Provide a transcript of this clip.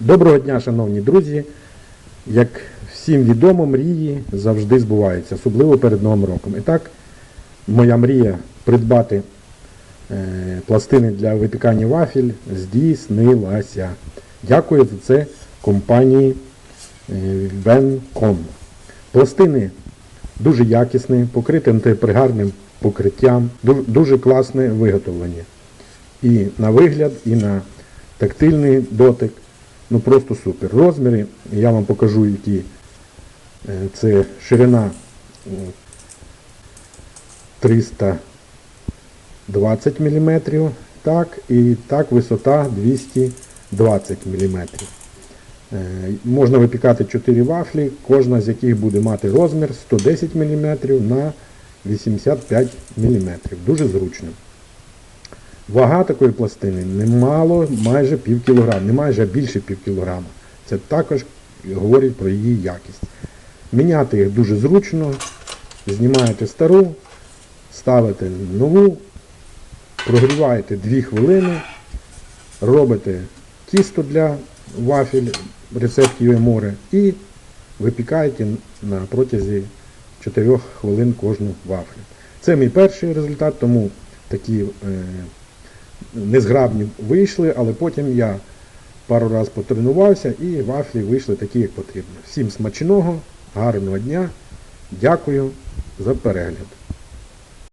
Доброго дня, шановні друзі. Як всім відомо, мрії завжди збуваються, особливо перед Новим роком. І так, моя мрія придбати е, пластини для випікання вафель здійснилася. Дякую за це компанії е, Vencom. Пластини дуже якісні, покриті антипригарним покриттям, ду- дуже класне виготовлення. І на вигляд, і на тактильний дотик. Ну просто супер. Розміри, я вам покажу, які Е, це ширина 320 мм, так, і так висота 220 мм. Можна випікати 4 вафлі, кожна з яких буде мати розмір 110 мм на 85 мм. Дуже зручно. Вага такої пластини немало, майже пів кілограма, не майже, а більше пів кілограма. Це також говорить про її якість. Міняти їх дуже зручно. Знімаєте стару, ставите нову, прогріваєте 2 хвилини, робите тісто для вафель, рецепт море і випікаєте на протязі 4 хвилин кожну вафлю. Це мій перший результат, тому такі е, незграбні вийшли, але потім я пару разів потренувався і вафлі вийшли такі, як потрібно. Всім смачного, гарного дня. Дякую за перегляд.